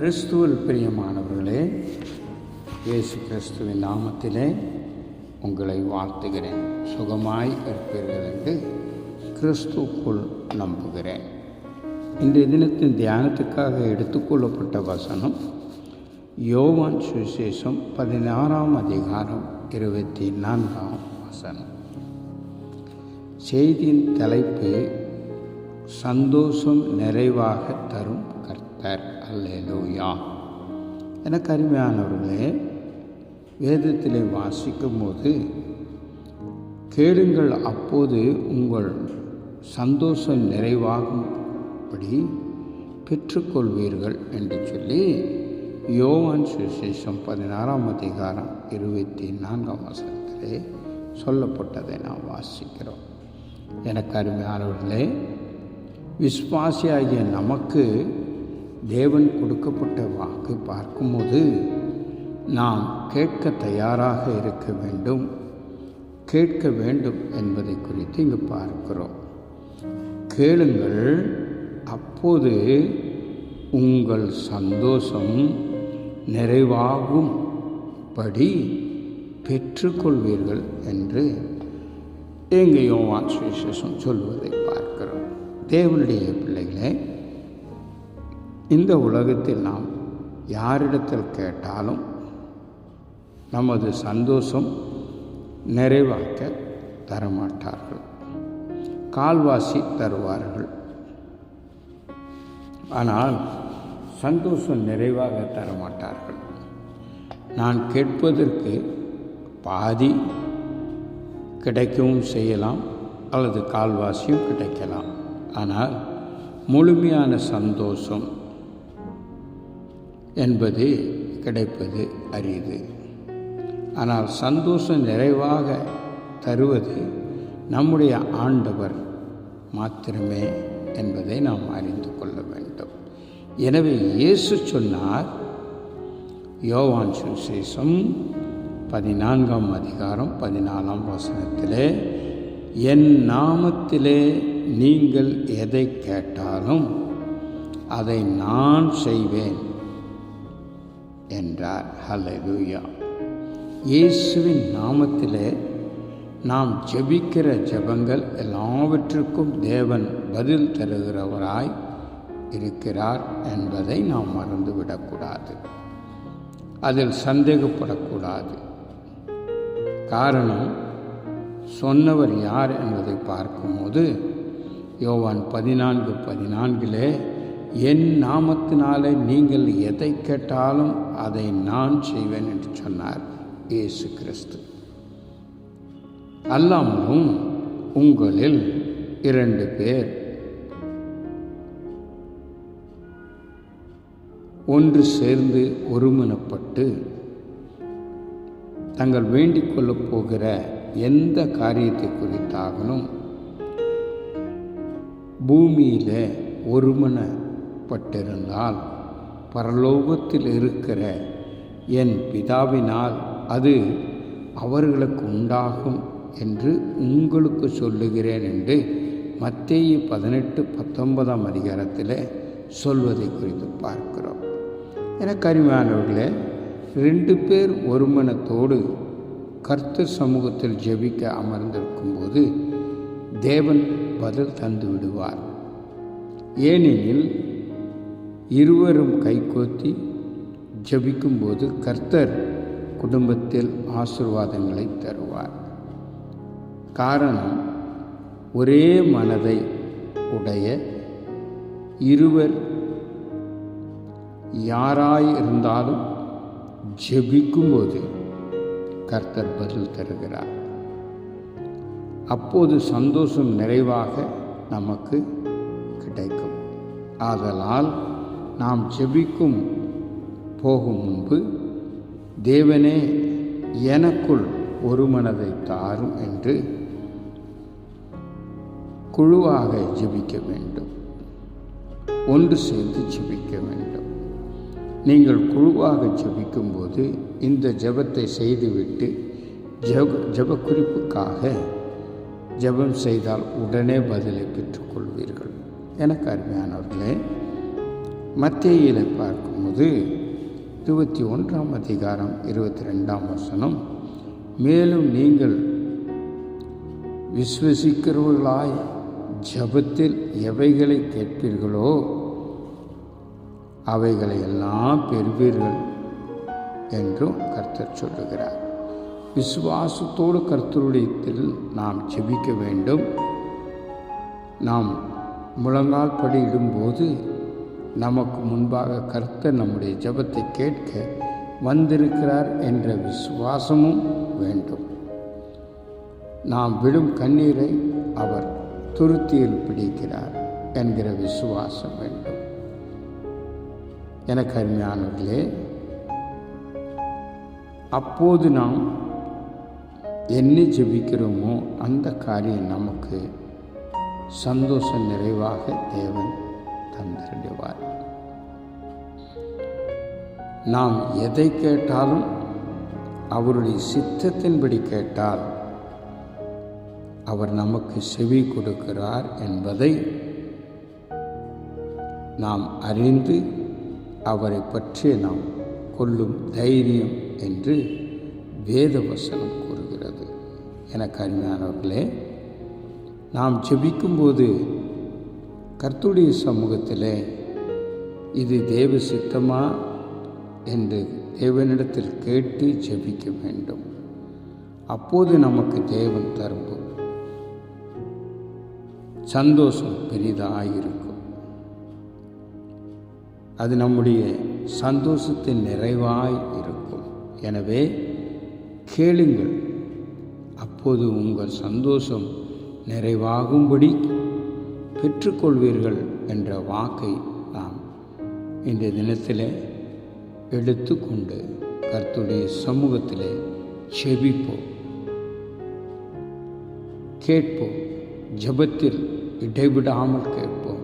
கிறிஸ்துவில் பிரியமானவர்களே இயேசு கிறிஸ்துவின் நாமத்திலே உங்களை வாழ்த்துகிறேன். சுகமாய் இருப்பீர்கள் என்று கிறிஸ்துக்குள் நம்புகிறேன். இன்றைய தினத்தின் தியானத்துக்காக எடுத்துக்கொள்ளப்பட்ட வசனம் யோவான் சுவிசேஷம் பதினாறாம் அதிகாரம் இருபத்தி நான்காம் வசனம். செய்தியின் தலைப்பு சந்தோஷம் நிறைவாக தரும் கர்த்தர். அல்லேலூயா. எனக்கு அருமையானவர்களே வேதத்திலே வாசிக்கும் போது கேளுங்கள் அப்போது உங்கள் சந்தோஷம் நிறைவாகும்படி பெற்றுக்கொள்வீர்கள் என்று சொல்லி யோவான் சுவிசேஷம் பதினாறாம் அதிகாரம் இருபத்தி நான்காம் வசனத்திலே சொல்லப்பட்டதை நாம் வாசிக்கிறோம். எனக்கு அருமையானவர்களே விஸ்வாசியாகிய நமக்கு தேவன் கொடுக்கப்பட்ட வாக்கு பார்க்கும்போது நாம் கேட்க தயாராக இருக்க வேண்டும். கேட்க வேண்டும் என்பதை குறித்து இங்கு பார்க்கிறோம். கேளுங்கள் அப்போது உங்கள் சந்தோஷம் நிறைவாகும் படி பெற்றுக்கொள்வீர்கள் என்று எங்கே யோவான் சுவிசேஷம் சொல்வதை பார்க்கிறோம். தேவனுடைய பிள்ளைகளை இந்த உலகத்தில் நாம் யாரிடத்தில் கேட்டாலும் நமது சந்தோஷம் நிறைவாக்க தரமாட்டார்கள். கால்வாசி தருவார்கள். ஆனால் சந்தோஷம் நிறைவாக தரமாட்டார்கள். நான் கேட்பதற்கு பாதி கிடைக்கவும் செய்யலாம் அல்லது கால்வாசியும் கிடைக்கலாம். ஆனால் முழுமையான சந்தோஷம் என்பது கிடைப்பது அரிது. ஆனால் சந்தோஷம் நிறைவாக தருவது நம்முடைய ஆண்டவர் மாத்திரமே என்பதை நாம் அறிந்து கொள்ள வேண்டும். எனவே இயேசு சொன்னார் யோவான் சுசேஷம் பதினான்காம் அதிகாரம் பதினாலாம் வசனத்திலே என் நாமத்திலே நீங்கள் எதை கேட்டாலும் அதை நான் செய்வேன். என்றார். ஹலலூயா இயேசுவின் நாமத்திலே நாம் ஜெபிக்கிற ஜெபங்கள் எல்லாவற்றுக்கும் தேவன் பதில் தருகிறவராய் இருக்கிறார் என்பதை நாம் மறந்துவிடக்கூடாது. அதில் சந்தேகப்படக்கூடாது. காரணம் சொன்னவர் யார் என்பதை பார்க்கும்போது யோவான் பதினான்கு பதினான்கிலே என் நாமத்தினாலே நீங்கள் எதை கேட்டாலும் அதை நான் செய்வேன் என்று சொன்னார் இயேசு கிறிஸ்து. அல்லாமலும் உங்களில் இரண்டு பேர். ஒன்று சேர்ந்து ஒருமனப்பட்டு தங்கள் வேண்டிக் கொள்ளப் போகிற எந்த காரியத்தை குறித்தாகலும் பூமியில் உட்பட்டிருந்தால் பரலோகத்தில் இருக்கிற என் பிதாவினால் அது அவர்களுக்கு உண்டாகும் என்று உங்களுக்கு சொல்லுகிறேன் என்று மத்திய பதினெட்டு பத்தொன்பதாம் அதிகாரத்தில் சொல்வதை குறித்து பார்க்கிறோம். என கருமையானவர்களே ரெண்டு பேர் ஒருமனத்தோடு கர்த்தர் சமூகத்தில் ஜெபிக்க அமர்ந்திருக்கும்போது தேவன் பதில் தந்து விடுவார். ஏனெனில் இருவரும் கைகோத்தி ஜபிக்கும்போது கர்த்தர் குடும்பத்தில் ஆசிர்வாதங்களை தருவார். காரணம் ஒரே மனதை உடைய இருவர் யாராயிருந்தாலும் ஜெபிக்கும்போது கர்த்தர் பதில் தருகிறார். அப்போது சந்தோஷம் நிறைவாக நமக்கு கிடைக்கும். ஆதலால் நாம் ஜெபிக்கும் போகும் முன்பு தேவனே எனக்குள் ஒரு மனதை தாரும் என்று குழுவாக ஜெபிக்க வேண்டும். ஒன்று சேர்ந்து ஜெபிக்க வேண்டும். நீங்கள் குழுவாக ஜெபிக்கும்போது இந்த ஜெபத்தை செய்துவிட்டு ஜெப ஜெப குறிப்புக்காக ஜெபம் செய்தால் உடனே பதிலை பெற்றுக்கொள்வீர்கள். எனக்கு அருமையானவர்களே மத்தியில் பார்க்கும்போது இருபத்தி ஒன்றாம் அதிகாரம் இருபத்தி ரெண்டாம் வசனம் மேலும் நீங்கள் விஸ்வசிக்கிறவர்களாய் ஜபத்தில் எவைகளை கேட்பீர்களோ அவைகளை எல்லாம் பெறுவீர்கள் என்றும் கர்த்தர் சொல்லுகிறார். விசுவாசத்தோடு கர்த்தருடையத்தில் நாம் ஜெபிக்க வேண்டும். நாம் முழங்கால் படியிடும்போது நமக்கு முன்பாக கர்த்தர் நம்முடைய ஜபத்தை கேட்க வந்திருக்கிறார் என்ற விசுவாசமும் வேண்டும். நாம் விடும் கண்ணீரை அவர் துருத்தியில் பிடிக்கிறார் என்கிற விசுவாசம் வேண்டும். எனக்கு அருமையானவர்களே அப்போது நாம் என்ன ஜெபிக்கிறோமோ அந்த காரியம் நமக்கு சந்தோஷ நிறைவாக தேவன் தந்திருவார் நாம் எதை கேட்டாலும் அவருடைய சித்தத்தின்படி கேட்டால் அவர் நமக்கு செவி கொடுக்கிறார் என்பதை நாம் அறிந்து அவரை பற்றி நாம் கொள்ளும் தைரியம் என்று வேதவசனம் கூறுகிறது. எனக்கு அருமையானவர்களே நாம் ஜெபிக்கும்போது கர்த்துடைய சமூகத்தில் இது தேவ சித்தமா என்று தேவனிடத்தில் கேட்டு ஜெபிக்க வேண்டும். அப்போது நமக்கு தேவன் தரும் சந்தோஷம் பெரிதாயிருக்கும். அது நம்முடைய சந்தோஷத்தின் நிறைவாய் இருக்கும். எனவே கேளுங்கள். அப்போது உங்கள் சந்தோஷம் நிறைவாகும்படி பெற்றுக்கொள்வீர்கள் என்ற வாக்கை நாம் இந்த தினத்தில் எடுத்துக்கொண்டு கர்த்துடைய சமூகத்தில் செபிப்போம். கேட்போம். ஜபத்தில் இடைவிடாமல் கேட்போம்.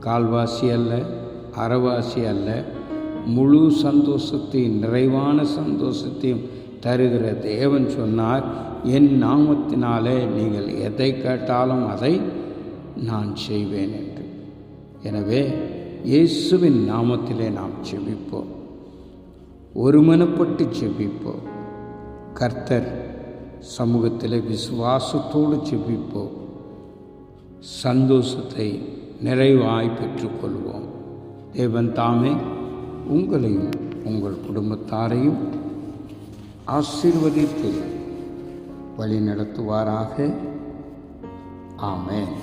கால்வாசி அல்ல அறவாசி அல்ல முழு சந்தோஷத்தையும் நிறைவான சந்தோஷத்தையும் தருகிற தேவன் சொன்னார் என் நாமத்தினாலே நீங்கள் எதை கேட்டாலும் அதை நான் செய்வேன் என்று. எனவே இயேசுவின் நாமத்திலே நாம் செபிப்போம். ஒருமனப்பட்டு செபிப்போம் கர்த்தர் சமூகத்தில் விசுவாசத்தோடு செபிப்போம் சந்தோஷத்தை நிறைவாய் பெற்றுக்கொள்வோம். தேவன் தாமே உங்களையும் உங்கள் குடும்பத்தாரையும் ஆசீர்வதித்து வழி நடத்துவாராக ஆமேன்.